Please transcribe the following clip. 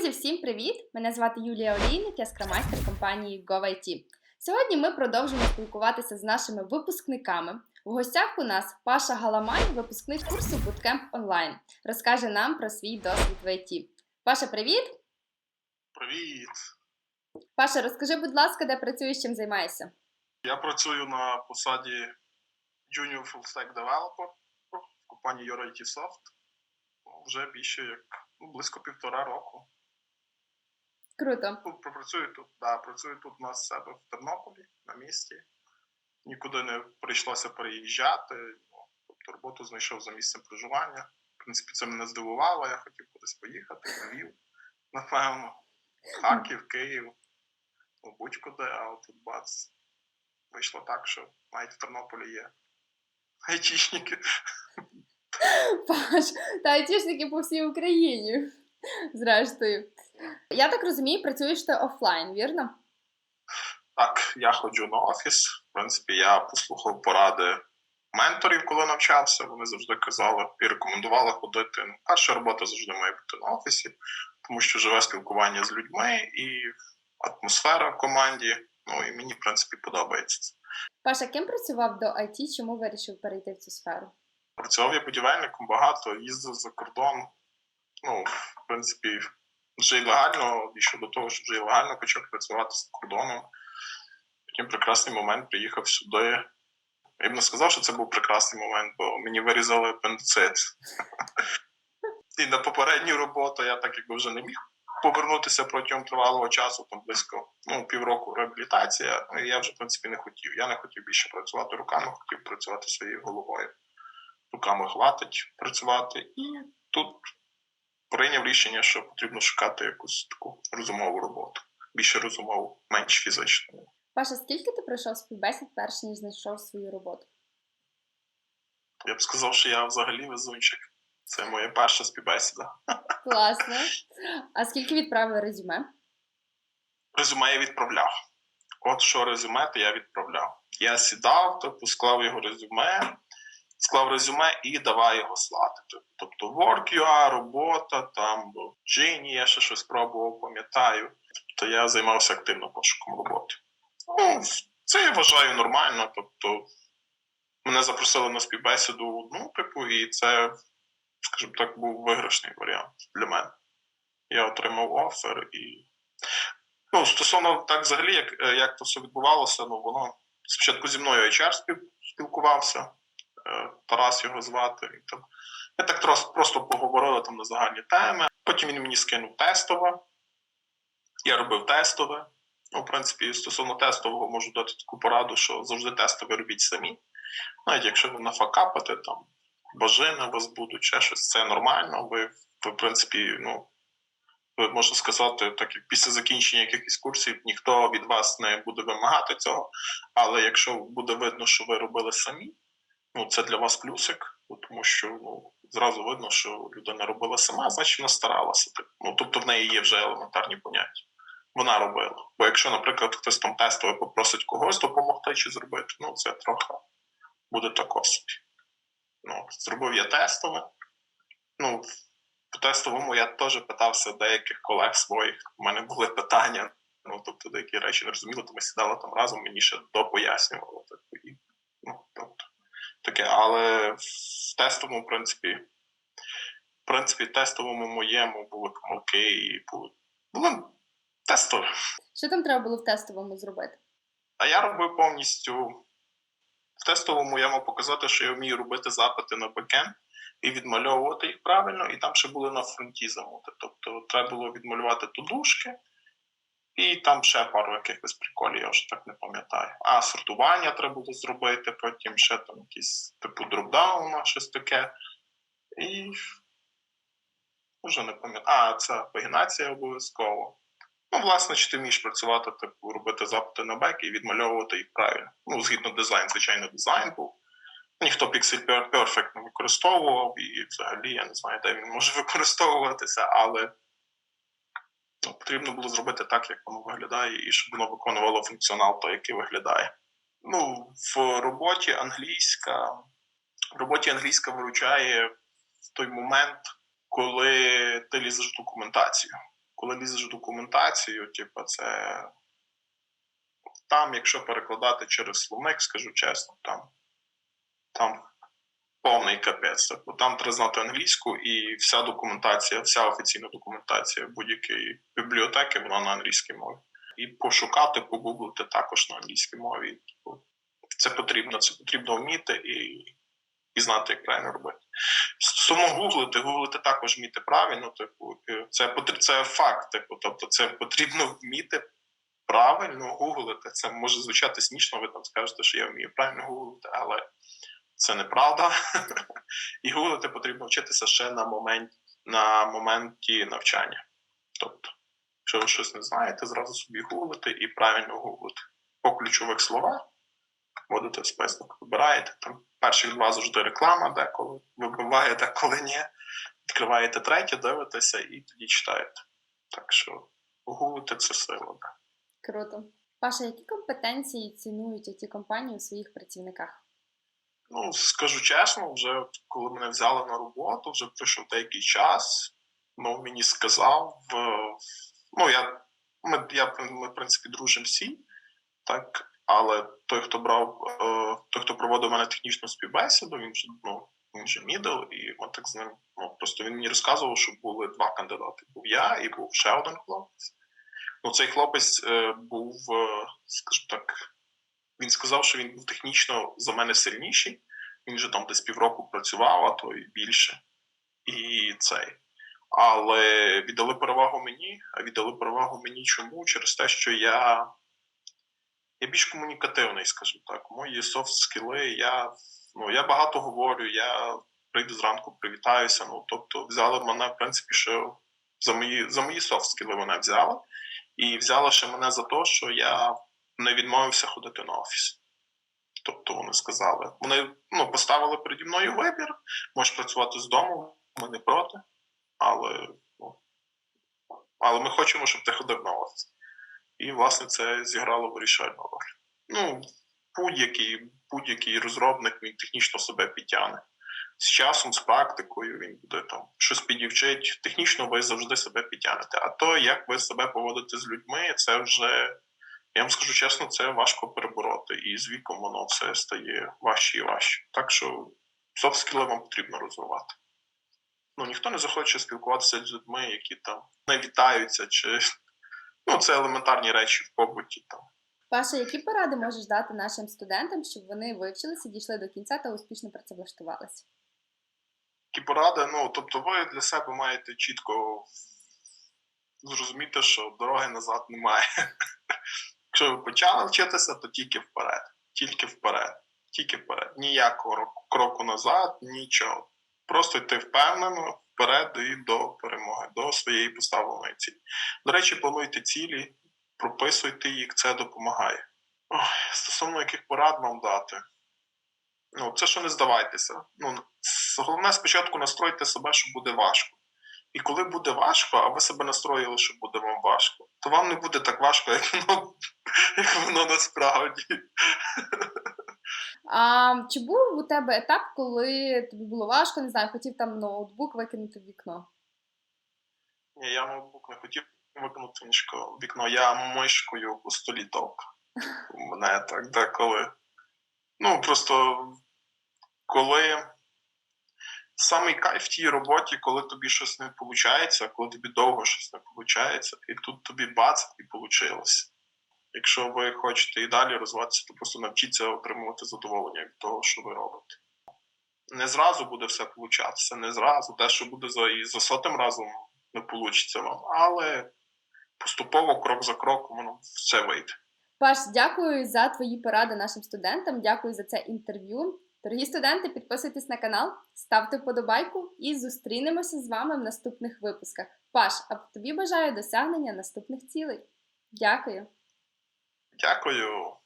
Друзі, всім привіт! Мене звати Юлія Олійник, я скрамайстер компанії GoIT. Сьогодні ми продовжуємо спілкуватися з нашими випускниками. В гостях у нас Паша Галамай, випускник курсу Bootcamp Online, розкаже нам про свій досвід в IT. Паша, привіт! Привіт! Паша, розкажи, будь ласка, де працюєш, чим займаєшся? Я працюю на посаді Junior Full Stack Developer в компанії Your IT Soft вже більше як ну, близько півтора року. Круто. Ну, Працюю тут, да, працюю тут у нас себе в Тернополі на місці. Нікуди не прийшлося переїжджати. Тобто роботу знайшов за місцем проживання. В принципі, це мене здивувало. Я хотів кудись поїхати, Львів, напевно. Харків, Київ, ну, будь-куди, а от тут бац. Вийшло так, що навіть в Тернополі є айтішники. Паш, та айтішники по всій Україні. Зрештою. Я так розумію, працюєш ти офлайн, вірно? Так, я ходжу на офіс. В принципі, я послухав поради менторів, коли навчався. Вони завжди казали і рекомендували ходити. Ну, перша робота завжди має бути на офісі, тому що живе спілкування з людьми і атмосфера в команді. Ну і мені, в принципі, подобається це. Паша, ким працював до IT, чому вирішив перейти в цю сферу? Працював я будівельником багато, їздив за кордон. Ну, в принципі, вже і легально, дійшов до того, що вже і легально почав працювати за кордоном. Потім прекрасний момент приїхав сюди. Я б не сказав, що це був прекрасний момент, бо мені вирізали апендицит. І на попередню роботу я так якби вже не міг повернутися протягом тривалого часу, там близько ну, півроку реабілітація. І я вже, в принципі, не хотів. Я не хотів більше працювати руками, хотів працювати своєю головою. Руками хватить працювати. І тут прийняв рішення, що потрібно шукати якусь таку розумову роботу. Більше розумову, менш фізичну. Паша, скільки ти пройшов співбесід, перш ніж знайшов свою роботу? Я б сказав, що я взагалі везунчик. Це моя перша співбесіда. Класно. А скільки відправили резюме? Резюме я відправляв. От що резюме, то я відправляв. Я сідав, тобто склав його резюме, склав резюме і давай його слати. Тобто Work.ua, робота, там Genie, я ще щось пробував, пам'ятаю. Тобто я займався активно пошуком роботи. Ну, це я вважаю нормально. Тобто мене запросили на співбесіду одну, типу, і це, скажімо так, був виграшний варіант для мене. Я отримав офер і. Ну, стосовно так взагалі, як як то все відбувалося, ну воно спочатку зі мною HR спілкувався, Тарас його звати. І там. Ми так просто поговорили там на загальні теми. Потім він мені скинув тестове. Я робив тестове. Ну, в принципі, стосовно тестового можу дати таку пораду, що завжди тестове робіть самі. Навіть якщо ви нафакапите, там бажини у вас будуть, ще щось, це нормально. Ви в принципі, ну, ви можна сказати, так як після закінчення якихось курсів ніхто від вас не буде вимагати цього. Але якщо буде видно, що ви робили самі, ну це для вас плюсик, тому що ну, зразу видно, що людина робила сама, значить вона старалася. Ну, тобто в неї є вже елементарні поняття. Вона робила. Бо якщо, наприклад, хтось там тестово попросить когось допомогти чи зробити, ну це трохи буде тако собі. Ну, зробив я тестове. Ну, по тестовому я теж питався деяких колег своїх. У мене були питання. Ну, тобто, деякі речі не розуміли, то ми сідали там разом, мені ще допояснювали. Типу, і, ну, тобто, таке. Але в тестовому, в принципі, в принципі, тестовому моєму були помилки і були, були тестові. Що там треба було в тестовому зробити? А я робив повністю. В тестовому я мав показати, що я вмію робити запити на бекенд і відмальовувати їх правильно, і там ще були на фронті замути. Тобто треба було відмалювати тудушки, і там ще пару якихось приколів, я вже так не пам'ятаю. А сортування треба було зробити, потім ще там якісь типу дропдауна, щось таке. І вже не пам'ятаю. А, це пагінація обов'язково. Ну, власне, чи ти вмієш працювати, типу, робити запити на бек і відмальовувати їх правильно. Ну, згідно дизайн, звичайно, дизайн був. Ніхто Pixel Perfect не використовував, і взагалі я не знаю, де він може використовуватися, але потрібно було зробити так, як воно виглядає, і щоб воно виконувало функціонал той, який виглядає. Ну, в роботі англійська в роботі англійська виручає в той момент, коли ти лізеш в документацію коли лізеш в документацію, типу, це там, якщо перекладати через словник, скажу чесно, там, там повний капець. Типу, там треба знати англійську, і вся документація, вся офіційна документація будь-якої бібліотеки, вона на англійській мові. І пошукати, погуглити також на англійській мові. Типу, Це потрібно, це потрібно вміти і, і знати, як правильно робити. Само гуглити, гуглити також вміти правильно, типу, е, це, це факт, типу, тобто це потрібно вміти правильно гуглити. Це може звучати смішно, ви там скажете, що я вмію правильно гуглити, але це неправда. І гуглити потрібно вчитися ще на момент, на моменті навчання. Тобто, якщо ви щось не знаєте, зразу собі гуглити і правильно гуглити. По ключових словах вводите в список, вибираєте там перших два завжди реклама, деколи вибиває, деколи ні. Відкриваєте третє, дивитеся і тоді читаєте. Так що гуглити це сила. Круто. Паша, які компетенції цінують it компанії у своїх працівниках? Ну, скажу чесно, вже коли мене взяли на роботу, вже пройшов деякий час. Ну, мені сказав, е, ну я ми, я ми, в принципі дружимо всі, так. Але той, хто брав, е, той, хто проводив мене технічну співбесіду, він вже ну він же мідл, і ми так з ним. Ну просто він мені розказував, що були два кандидати: був я і був ще один хлопець. Ну, цей хлопець е, був, скажімо так, він сказав, що він був технічно за мене сильніший. Він вже там десь півроку працював, а то і більше. І цей. Але віддали перевагу мені. А віддали перевагу мені чому? Через те, що я, я більш комунікативний, скажімо так. Мої софт скіли, я, ну, я багато говорю, я прийду зранку, привітаюся. Ну, тобто, взяли мене, в принципі, що за мої, за мої софт скіли мене взяли. І взяли ще мене за те, що я не відмовився ходити на офіс. Тобто вони сказали, вони ну, поставили переді мною вибір, можеш працювати з дому, ми не проти, але, ну, але ми хочемо, щоб ти ходив на офіс. І, власне, це зіграло вирішальну роль. Ну, будь-який, будь-який розробник він технічно себе підтягне. З часом, з практикою він буде там щось підівчить. Технічно ви завжди себе підтягнете. А то, як ви себе поводите з людьми, це вже я вам скажу чесно, це важко перебороти, і з віком воно все стає важче і важче. Так що софт-скіли вам потрібно розвивати. Ну, ніхто не захоче спілкуватися з людьми, які там не вітаються, чи ну, це елементарні речі в побуті. Там. Паша, які поради можеш дати нашим студентам, щоб вони вивчилися, дійшли до кінця та успішно працевлаштувалися? Такі поради, ну, тобто, ви для себе маєте чітко зрозуміти, що дороги назад немає. Якщо ви почали вчитися, то тільки вперед. Тільки вперед. Тільки вперед. Ніякого року- кроку назад, нічого. Просто йти впевнено вперед і до перемоги, до своєї поставленої цілі. До речі, плануйте цілі, прописуйте їх, це допомагає. Ой, стосовно яких порад вам дати. Ну, це що не здавайтеся. Ну, головне спочатку настройте себе, що буде важко. І коли буде важко, а ви себе настроїли, що буде вам важко, то вам не буде так важко, як воно, як воно насправді. А чи був у тебе етап, коли тобі було важко, не знаю, хотів там ноутбук викинути в вікно? Ні, я ноутбук не хотів викинути в вікно, я мишкою по столі товк. У мене так деколи. Ну, просто коли самий кайф в тій роботі, коли тобі щось не виходить, коли тобі довго щось не виходить, і тут тобі бац, і вийшло. Якщо ви хочете і далі розвиватися, то просто навчіться отримувати задоволення від того, що ви робите. Не зразу буде все получатися, не зразу. Те, що буде за, і за сотим разом, не вийде вам, але поступово, крок за кроком, воно все вийде. Паш, дякую за твої поради нашим студентам. Дякую за це інтерв'ю. Дорогі студенти, підписуйтесь на канал, ставте вподобайку і зустрінемося з вами в наступних випусках. Паш, а тобі бажаю досягнення наступних цілей. Дякую. Дякую.